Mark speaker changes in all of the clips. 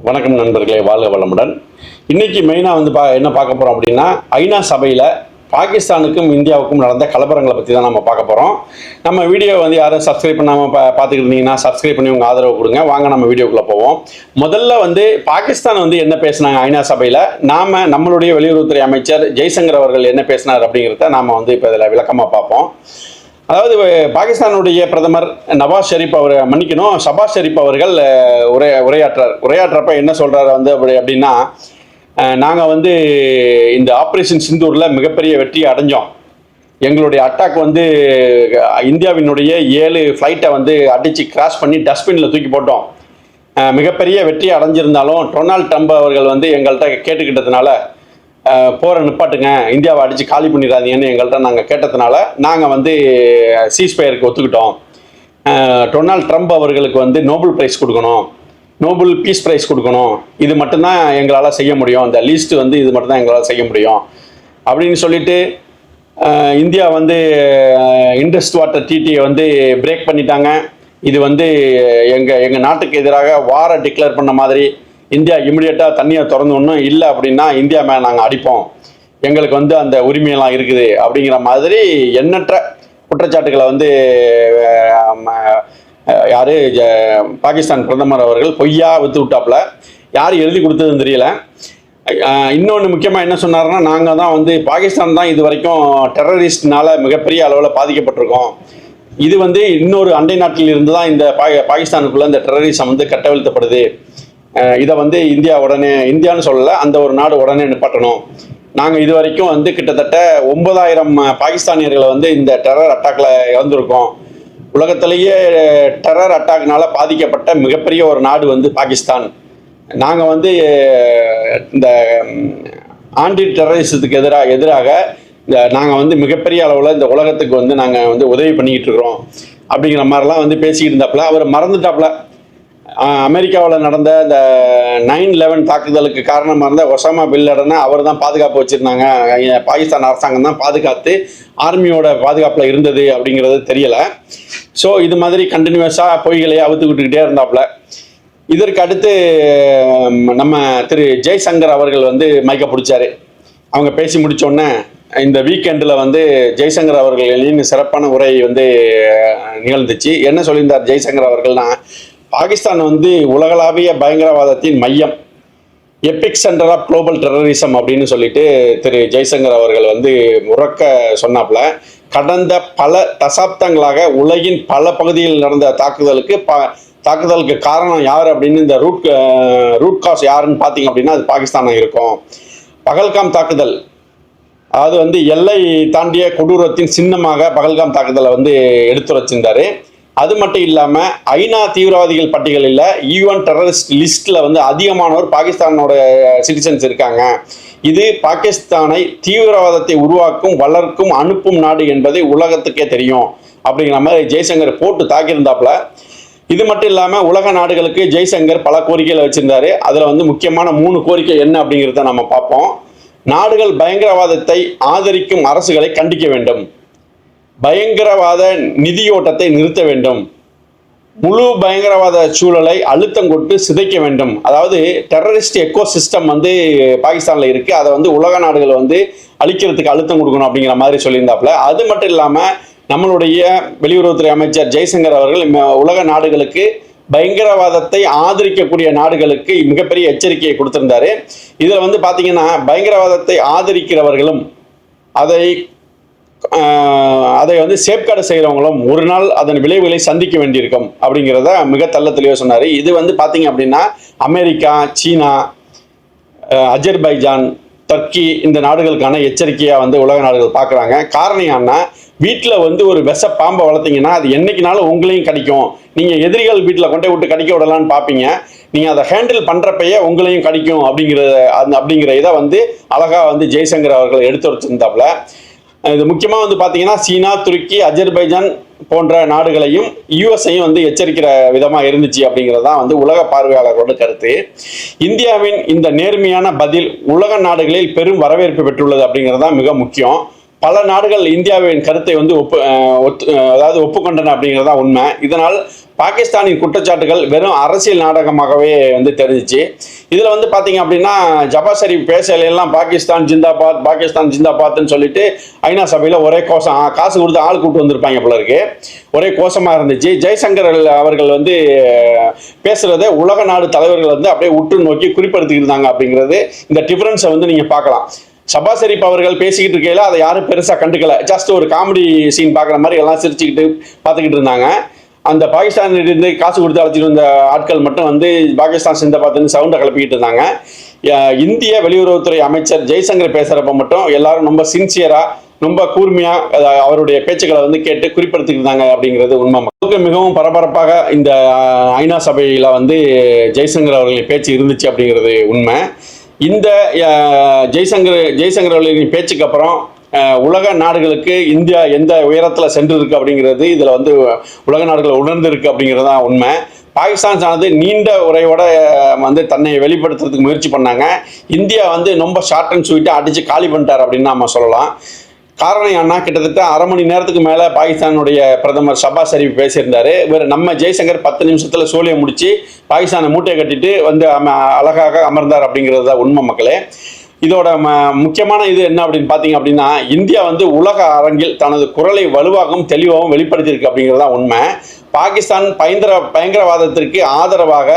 Speaker 1: வணக்கம் நண்பர்களே வாழ்க வளமுடன். இன்றைக்கி மெயினாக வந்து பா என்ன பார்க்க போகிறோம் அப்படின்னா ஐநா சபையில் பாகிஸ்தானுக்கும் இந்தியாவுக்கும் நடந்த கலவரங்களை பற்றி தான் நம்ம பார்க்க போகிறோம் நம்ம வீடியோ வந்து யாரும் சப்ஸ்கிரைப் பண்ணாமல் பா பார்த்துக்கிட்டு இருந்தீங்கன்னா சப்ஸ்கிரைப் பண்ணி உங்கள் ஆதரவு கொடுங்க. வாங்க நம்ம வீடியோக்குள்ளே போவோம். முதல்ல வந்து பாகிஸ்தான் வந்து என்ன பேசினாங்க ஐநா சபையில்? நாம் நம்மளுடைய வெளியுறவுத்துறை அமைச்சர் ஜெய்சங்கர் அவர்கள் என்ன பேசினார் அப்படிங்கிறத நாம் வந்து இப்போ இதில் விளக்கமாக பார்ப்போம். அதாவது பாகிஸ்தானுடைய பிரதமர் நவாஸ் ஷெரீப் அவர் மன்னிக்கணும். ஷபாஸ் ஷெரீப் அவர்கள் உரை உரையாற்றார். உரையாற்றப்ப என்ன சொல்கிறார் வந்து அப்படி அப்படின்னா நாங்கள் வந்து இந்த ஆப்ரேஷன் சிந்தூரில் மிகப்பெரிய வெற்றியை அடைஞ்சோம். எங்களுடைய அட்டாக் வந்து இந்தியாவினுடைய ஏழு ஃப்ளைட்டை வந்து அடித்து கிராஷ் பண்ணி டஸ்ட்பினில் தூக்கி போட்டோம். மிகப்பெரிய வெற்றி அடைஞ்சிருந்தாலும் டொனால்ட் ட்ரம்ப் அவர்கள் வந்து எங்கள்கிட்ட கேட்டுக்கிட்டதுனால போரை நிப்பாட்டுங்க. இந்தியாவை அடித்து காலி பண்ணிடாதீங்கன்னு எங்கள்கிட்ட நாங்கள் கேட்டதுனால நாங்கள் வந்து சீஸ்பயருக்கு ஒத்துக்கிட்டோம். டொனால்ட் ட்ரம்ப் அவர்களுக்கு வந்து நோபல் பிரைஸ் கொடுக்கணும். நோபல் பீஸ் பிரைஸ் கொடுக்கணும். இது மட்டும்தான் எங்களால் செய்ய முடியும். இந்த லீஸ்ட் வந்து இது மட்டும்தான் எங்களால் செய்ய முடியும். அப்படின்னு சொல்லிட்டு இந்தியா வந்து இண்டஸ்ட் வாட்டர் டிடியை வந்து பிரேக் பண்ணிட்டாங்க. இது வந்து எங்கள் எங்கள் நாட்டுக்கு எதிராக வாரை டிக்ளேர் பண்ண மாதிரி இந்தியா இமிடியேட்டாக தண்ணியை திறந்து ஒன்றும் இல்லை அப்படின்னா இந்தியா மேலே நாங்கள் அடிப்போம். எங்களுக்கு வந்து அந்த உரிமையெல்லாம் இருக்குது அப்படிங்கிற மாதிரி எண்ணற்ற குற்றச்சாட்டுகளை வந்து யார் ஜ- பாகிஸ்தான் பிரதமர் அவர்கள் பொய்யா வித்து விட்டாப்புல. யார் எழுதி கொடுத்ததுன்னு தெரியல. இன்னொன்று முக்கியமாக என்ன சொன்னார்னா நாங்கள் தான் வந்து பாகிஸ்தான் தான் இது வரைக்கும் டெரரிஸ்ட்னால மிகப்பெரிய அளவில் பாதிக்கப்பட்டிருக்கோம். இது வந்து இன்னொரு அண்டை நாட்டில் இருந்து தான் இந்த பா பாகிஸ்தானுக்குள்ளே இந்த டெரரிசம் வந்து கட்டவிழ்த்தப்படுது. இதை வந்து இந்தியா உடனே இந்தியான்னு சொல்லலை அந்த ஒரு நாடு உடனே நிப்பாட்டணும். நாங்கள் இது வரைக்கும் வந்து கிட்டத்தட்ட ஒன்பதாயிரம் பாகிஸ்தானியர்களை வந்து இந்த டெரர் அட்டாக்ல இழந்திருக்கோம். உலகத்திலேயே டெரர் அட்டாக்னால பாதிக்கப்பட்ட மிகப்பெரிய ஒரு நாடு வந்து பாகிஸ்தான். நாங்கள் வந்து இந்த ஆண்டி டெரரிசத்துக்கு எதிராக எதிராக இந்த நாங்கள் வந்து மிகப்பெரிய அளவில் இந்த உலகத்துக்கு வந்து நாங்கள் வந்து உதவி பண்ணிக்கிட்டு இருக்கிறோம். அப்படிங்கிற மாதிரிலாம் வந்து பேசிக்கிட்டு இருந்தாப்புல அவர் மறந்துட்டாப்புல. அமெரிக்காவில் நடந்த இந்த நைன் லெவன் தாக்குதலுக்கு காரணமாக இருந்த ஒசாமா பில்லடனை அவர் தான் பாதுகாப்பு வச்சுருந்தாங்க. பாகிஸ்தான் அரசாங்கம் தான் பாதுகாத்து ஆர்மியோட பாதுகாப்பில் இருந்தது அப்படிங்கிறது தெரியலை. ஸோ இது மாதிரி கண்டினியூஸாக பொய்களையே அவுத்துக்கிட்டுக்கிட்டே இருந்தாப்புல. இதற்கு அடுத்து நம்ம திரு ஜெய்சங்கர் அவர்கள் வந்து மைக்க பிடிச்சாரு. அவங்க பேசி முடித்தோடனே இந்த வீக்கெண்டில் வந்து ஜெய்சங்கர் அவர்களின் சிறப்பான உரை வந்து நிகழ்ந்துச்சு. என்ன சொல்லியிருந்தார் ஜெய்சங்கர் அவர்கள்னா பாகிஸ்தான் வந்து உலகளாவிய பயங்கரவாதத்தின் மையம் epicentre of global terrorism அப்படின்னு சொல்லிட்டு திரு ஜெய்சங்கர் அவர்கள் வந்து உறக்க சொன்னாப்புல கடந்த பல தசாப்தங்களாக உலகின் பல பகுதியில் நடந்த தாக்குதலுக்கு ப தாக்குதலுக்கு காரணம் யார் அப்படின்னு இந்த ரூட் ரூட் காஸ் யாருன்னு பார்த்தீங்க அப்படின்னா அது பாகிஸ்தானாக இருக்கும். பகல்காம் தாக்குதல் அது வந்து எல்லை தாண்டிய கொடூரத்தின் சின்னமாக பகல்காம் தாக்குதலை வந்து எடுத்துரைச்சிருந்தாரு. அது மட்டும் இல்லாமல் ஐநா தீவிரவாதிகள் பட்டியலில் யூஎன் டெரரிஸ்ட் லிஸ்ட்டில் வந்து அதிகமானவர் பாகிஸ்தானோட சிட்டிசன்ஸ் இருக்காங்க. இது பாகிஸ்தானை தீவிரவாதத்தை உருவாக்கும் வளர்க்கும் அனுப்பும் நாடு என்பதை உலகத்துக்கே தெரியும். அப்படிங்கிற மாதிரி ஜெய்சங்கர் போட்டு தாக்கியிருந்தாப்புல. இது மட்டும் இல்லாமல் உலக நாடுகளுக்கு ஜெய்சங்கர் பல கோரிக்கைகளை வச்சுருந்தாரு. அதில் வந்து முக்கியமான மூணு கோரிக்கை என்ன அப்படிங்கிறத நம்ம பார்ப்போம். நாடுகள் பயங்கரவாதத்தை ஆதரிக்கும் அரசுகளை கண்டிக்க வேண்டும். பயங்கரவாத நிதியோட்டத்தை நிறுத்த வேண்டும். முழு பயங்கரவாத சூழலை அழுத்தம் கொட்டு சிதைக்க வேண்டும். அதாவது டெரரிஸ்ட் எக்கோ சிஸ்டம் வந்து பாகிஸ்தானில் இருக்குது அதை வந்து உலக நாடுகள் வந்து அழிக்கிறதுக்கு அழுத்தம் கொடுக்கணும் அப்படிங்கிற மாதிரி சொல்லியிருந்தாப்புல. அது மட்டும் இல்லாமல் நம்மளுடைய வெளியுறவுத்துறை அமைச்சர் ஜெய்சங்கர் அவர்கள் உலக நாடுகளுக்கு பயங்கரவாதத்தை ஆதரிக்கக்கூடிய நாடுகளுக்கு மிகப்பெரிய எச்சரிக்கையை கொடுத்திருந்தாரு. இதில் வந்து பார்த்தீங்கன்னா பயங்கரவாதத்தை ஆதரிக்கிறவர்களும் அதை அதை வந்து சேஃப்கார்டு செய்கிறவங்களும் ஒரு நாள் அதன் விளைவுகளை சந்திக்க வேண்டியிருக்கும் அப்படிங்கிறத மிக தள்ள தெளிவாக சொன்னார். இது வந்து பார்த்தீங்க அப்படின்னா அமெரிக்கா சீனா அஜர்பைஜான் டர்க்கி இந்த நாடுகளுக்கான எச்சரிக்கையாக வந்து உலக நாடுகள் பார்க்குறாங்க காரணம் என்ன வீட்டில் வந்து ஒரு விஷ பாம்பை வளர்த்தீங்கன்னா அது என்றைக்குனாலும் உங்களையும் கடிக்கும். நீங்கள் எதிரிகள் வீட்டில் கொண்டே விட்டு கடிக்க விடலான்னு பார்ப்பீங்க நீங்கள் அதை ஹேண்டில் பண்ணுறப்பையே உங்களையும் கடிக்கும் அப்படிங்கிற அந்த அப்படிங்கிற இதை வந்து அழகாக வந்து ஜெய்சங்கர் அவர்கள் எடுத்து வச்சிருந்தாப்புல. இது முக்கியமாக வந்து பார்த்தீங்கன்னா சீனா துருக்கி அஜர்பைஜான் போன்ற நாடுகளையும் யுஎஸ்ஐயும் வந்து எச்சரிக்கிற விதமாக இருந்துச்சு அப்படிங்கிறது தான் வந்து உலக பார்வையாளர்களோட கருத்து. இந்தியாவின் இந்த நேர்மையான பதில் உலக நாடுகளில் பெரும் வரவேற்பு பெற்றுள்ளது அப்படிங்கிறது தான் மிக முக்கியம். பல நாடுகள் இந்தியாவின் கருத்தை வந்து ஒப்பு ஒத்து அதாவது ஒப்புக்கொண்டன அப்படிங்கிறதா உண்மை. இதனால் பாகிஸ்தானின் குற்றச்சாட்டுகள் வெறும் அரசியல் நாடகமாகவே வந்து தெரிஞ்சிச்சு. இதில் வந்து பார்த்தீங்க அப்படின்னா ஜபா ஷரீப் பேசல பாகிஸ்தான் ஜிந்தாபாத் பாகிஸ்தான் ஜிந்தாபாத்னு சொல்லிட்டு ஐநா சபையில் ஒரே கோஷம் காசு கொடுத்து ஆள் கூப்பிட்டு வந்திருப்பாங்க போல இருக்கு. ஒரே கோஷமாக இருந்துச்சு. ஜெய்சங்கர் அவர்கள் வந்து பேசுகிறத உலக நாடு தலைவர்கள் வந்து அப்படியே உற்று நோக்கி குறிப்பெடுத்துக்கிட்டு இருந்தாங்க அப்படிங்கிறது இந்த டிஃபரன்ஸை வந்து நீங்கள் பார்க்கலாம். ஷபா ஷெரீப் அவர்கள் பேசிக்கிட்டு இருக்கையில அதை யாரும் பெருசாக கண்டுக்கல. ஜஸ்ட் ஒரு காமெடி சீன் பார்க்குற மாதிரி எல்லாம் சிரிச்சுக்கிட்டு பார்த்துக்கிட்டு இருந்தாங்க. அந்த பாகிஸ்தானிலிருந்து காசு கொடுத்து அழைச்சிட்டு வந்த ஆட்கள் மட்டும் வந்து பாகிஸ்தான் சிந்த பார்த்துன்னு சவுண்டை கிளப்பிக்கிட்டு இருந்தாங்க. இந்திய வெளியுறவுத்துறை அமைச்சர் ஜெய்சங்கர் பேசுகிறப்ப மட்டும் எல்லாரும் ரொம்ப சின்சியராக ரொம்ப கூர்மையாக அவருடைய பேச்சுக்களை வந்து கேட்டு குறிப்பிடுத்திருந்தாங்க அப்படிங்கிறது உண்மை. மக்களுக்கு மிகவும் பரபரப்பாக இந்த ஐநா சபையில் வந்து ஜெய்சங்கர் அவர்களின் பேச்சு இருந்துச்சு அப்படிங்கிறது உண்மை. இந்த ஜெய்சங்கர் ஜெய்சங்கர் அவர்களின் பேச்சுக்கு அப்புறம் உலக நாடுகளுக்கு இந்தியா எந்த உயரத்தில் சென்றிருக்கு அப்படிங்கிறது இதில் வந்து உலக நாடுகளை உணர்ந்திருக்கு அப்படிங்கிறது தான் உண்மை. பாகிஸ்தான் சார்ந்து நீண்ட உரையோட வந்து தன்னை வெளிப்படுத்துறதுக்கு முயற்சி பண்ணாங்க. இந்தியா வந்து ரொம்ப ஷார்ட் அண்ட் ஸ்வீட்டாக அடித்து காலி பண்ணிட்டார் அப்படின்னு நம்ம சொல்லலாம். காரணம் அண்ணா கிட்டத்தட்ட அரை மணி நேரத்துக்கு மேலே பாகிஸ்தானுடைய பிரதமர் ஷபாஸ் ஷரீப் பேசியிருந்தார். இவர் நம்ம ஜெய்சங்கர் பத்து நிமிஷத்தில் சோழியை முடித்து பாகிஸ்தானை மூட்டையை கட்டிட்டு வந்து அம அழகாக அமர்ந்தார் அப்படிங்கிறது தான் உண்மை மக்களே. இதோட ம முக்கியமான இது என்ன அப்படின்னு பார்த்தீங்க அப்படின்னா இந்தியா வந்து உலக அரங்கில் தனது குரலை வலுவாகவும் தெளிவாகவும் வெளிப்படுத்தியிருக்கு அப்படிங்கிறது தான் உண்மை. பாகிஸ்தான் பயங்கர பயங்கரவாதத்திற்கு ஆதரவாக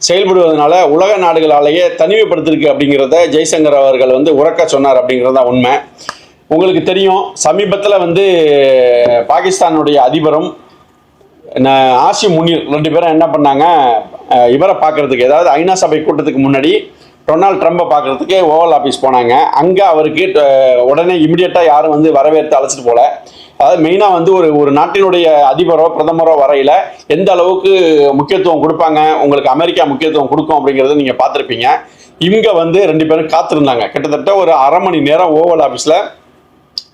Speaker 1: செயல்படுவதனால உலக நாடுகளாலேயே தனிமைப்படுத்திருக்கு அப்படிங்கிறத ஜெய்சங்கர் அவர்கள் வந்து உறக்க சொன்னார் அப்படிங்கிறது தான் உண்மை. உங்களுக்கு தெரியும் சமீபத்தில் வந்து பாகிஸ்தானுடைய அதிபரும் ஆசி முனிர் ரெண்டு பேரும் என்ன பண்ணாங்க இவரை பார்க்கறதுக்கு ஏதாவது ஐநா சபை கூட்டத்துக்கு முன்னாடி டொனால்ட் ட்ரம்பை பார்க்கறதுக்கு ஓவல் ஆஃபீஸ் போனாங்க. அங்கே அவருக்கு உடனே இமிடியட்டாக யாரும் வந்து வரவேற்று அழைச்சிட்டு போகல அதாவது மெயினாக வந்து ஒரு ஒரு நாட்டினுடைய அதிபரோ பிரதமரோ வரையில் எந்த அளவுக்கு முக்கியத்துவம் கொடுப்பாங்க உங்களுக்கு அமெரிக்கா முக்கியத்துவம் கொடுக்கும் அப்படிங்கிறத நீங்கள் பார்த்துருப்பீங்க. இங்கே வந்து ரெண்டு பேரும் காத்திருந்தாங்க. கிட்டத்தட்ட ஒரு அரை மணி நேரம் ஓவல் ஆஃபீஸில்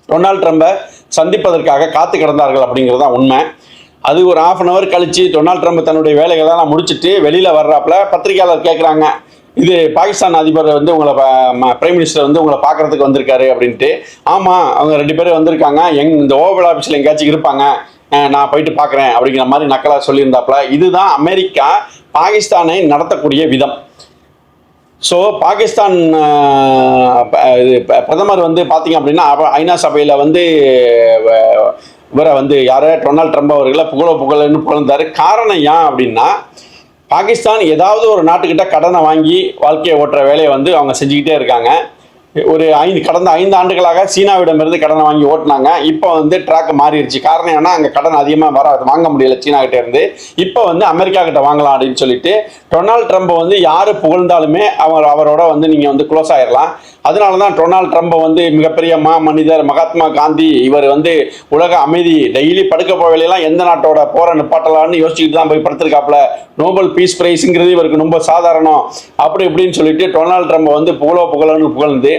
Speaker 1: டொனால்ட் ட்ரம்பை சந்திப்பதற்காக காத்து கிடந்தார்கள் அப்படிங்கிறது தான் உண்மை. அது ஒரு ஆஃப் அன் அவர் கழித்து டொனால்ட் ட்ரம்ப் தன்னுடைய வேலைகளெல்லாம் முடிச்சுட்டு வெளியில் வர்றாப்புல பத்திரிகையாளர் கேட்குறாங்க இது பாகிஸ்தான் அதிபர் வந்து உங்களை பிரைம் மினிஸ்டர் வந்து உங்களை பார்க்கறதுக்கு வந்திருக்காரு அப்படின்ட்டு. ஆமாம் அவங்க ரெண்டு பேரும் வந்திருக்காங்க. எங் இந்த ஓவல் ஆஃபீஸில் எங்கேயாச்சும் இருப்பாங்க. நான் போயிட்டு பார்க்குறேன் அப்படிங்கிற மாதிரி நக்கலாக சொல்லியிருந்தாப்புல. இதுதான் அமெரிக்கா பாகிஸ்தானை நடத்தக்கூடிய விதம். ஸோ பாகிஸ்தான் பிரதமர் வந்து பார்த்தீங்க அப்படின்னா ஐநா சபையில் வந்து இவரை வந்து யாரை? டொனால்ட் ட்ரம்ப் அவர்களை புகழ புகழன்னு புகழ்ந்தார். காரணம் ஏன் அப்படின்னா பாகிஸ்தான் ஏதாவது ஒரு நாட்டுக்கிட்ட கடனை வாங்கி வாழ்க்கையை ஓட்டுற வேலையை வந்து அவங்க செஞ்சுக்கிட்டே இருக்காங்க. ஒரு ஐந்து கடந்த ஐந்து ஆண்டுகளாக சீனாவிடமிருந்து கடனை வாங்கி ஓட்டினாங்க. இப்போ வந்து ட்ராக் மாறிடுச்சு. காரணம் ஏன்னா அங்கே கடன் அதிகமாக வர வாங்க முடியல சீனா இருந்து. இப்போ வந்து அமெரிக்கா கிட்ட வாங்கலாம் அப்படின்னு சொல்லிட்டு டொனால்ட் ட்ரம்ப் வந்து யார் புகழ்ந்தாலுமே அவர் அவரோட வந்து நீங்கள் வந்து க்ளோஸ் ஆயிடலாம் அதனால தான் டொனால்ட் ட்ரம்ப் வந்து மிகப்பெரிய மா மனிதர் மகாத்மா காந்தி இவர் வந்து உலக அமைதி டெய்லி படுக்க போவேலாம் எந்த நாட்டோட போற நிப்பாட்டலாம்னு யோசிச்சுட்டு தான் போய் படுத்திருக்காப்புல. நோபல் பீஸ் பிரைஸுங்கிறது இவருக்கு ரொம்ப சாதாரணம். அப்படி இப்படின்னு சொல்லிட்டு டொனால்ட் ட்ரம்ப் வந்து புகழோ புகழன்னு புகழ்ந்து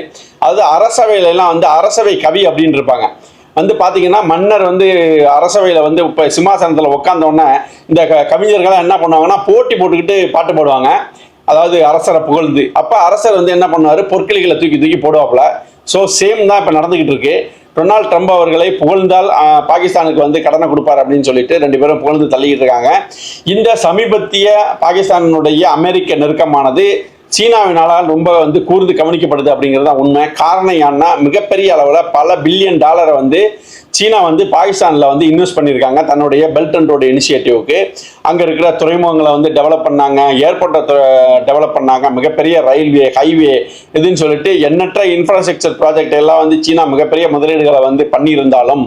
Speaker 1: அது அரசவையிலலாம் வந்து அரசவை கவி அப்படின்னு இருப்பாங்க வந்து பார்த்தீங்கன்னா மன்னர் வந்து அரசவையில் வந்து இப்போ சிம்மாசனத்தில் உட்காந்தோடனே இந்த க கவிஞர்கள்லாம் என்ன பண்ணுவாங்கன்னா போட்டி போட்டுக்கிட்டு பாட்டு பாடுவாங்க. அதாவது அரசரை புகழ்ந்து. அப்போ அரசர் வந்து என்ன பண்ணுவார்? பொற்கிளிகளை தூக்கி தூக்கி போடுவாப்புல. ஸோ சேம் தான் இப்போ நடந்துக்கிட்டு இருக்கு. டொனால்ட் ட்ரம்ப் அவர்களை புகழ்ந்தால் பாகிஸ்தானுக்கு வந்து கடனை கொடுப்பார் அப்படின்னு சொல்லிட்டு ரெண்டு பேரும் புகழ்ந்து தள்ளிக்கிட்டு இருக்காங்க. இந்த சமீபத்திய பாகிஸ்தானுடைய அமெரிக்க நெருக்கமானது சீனாவினால் ரொம்ப வந்து கூர்ந்து கவனிக்கப்படுது அப்படிங்கிறது தான் உண்மை. காரணம் ஏன்னா மிகப்பெரிய அளவில் பல பில்லியன் டாலரை வந்து சீனா வந்து பாகிஸ்தானில் வந்து இன்வெஸ்ட் பண்ணியிருக்காங்க. தன்னுடைய பெல்ட் அண்ட் ரோடு இனிஷியேட்டிவ்க்கு அங்கே இருக்கிற துறைமுகங்களை வந்து டெவலப் பண்ணாங்க. ஏர்போர்ட்டை டெவலப் பண்ணாங்க. மிகப்பெரிய ரயில்வே ஹைவே இதுன்னு சொல்லிட்டு எண்ணற்ற இன்ஃப்ராஸ்ட்ரக்சர் ப்ராஜெக்ட் எல்லாம் வந்து சீனா மிகப்பெரிய முதலீடுகளை வந்து பண்ணியிருந்தாலும்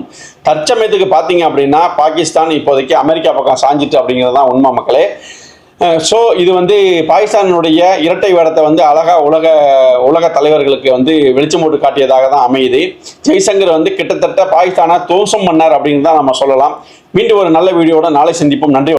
Speaker 1: தற்சமயத்துக்கு பார்த்தீங்க அப்படின்னா பாகிஸ்தான் இப்போதைக்கு அமெரிக்கா பக்கம் சாஞ்சிட்டு அப்படிங்கிறது தான் உண்மை மக்களே. ஸோ இது வந்து பாகிஸ்தானுடைய இரட்டை வேடத்தை வந்து அழகா உலக உலக தலைவர்களுக்கு வந்து வெளிச்சம் போட்டு காட்டியதாக தான் அமையுது. ஜெய்சங்கர் வந்து கிட்டத்தட்ட பாகிஸ்தானை தோசம் பண்ணார் அப்படின்னு தான் நம்ம சொல்லலாம். மீண்டும் ஒரு நல்ல வீடியோட நாளை சந்திப்போம். நன்றி.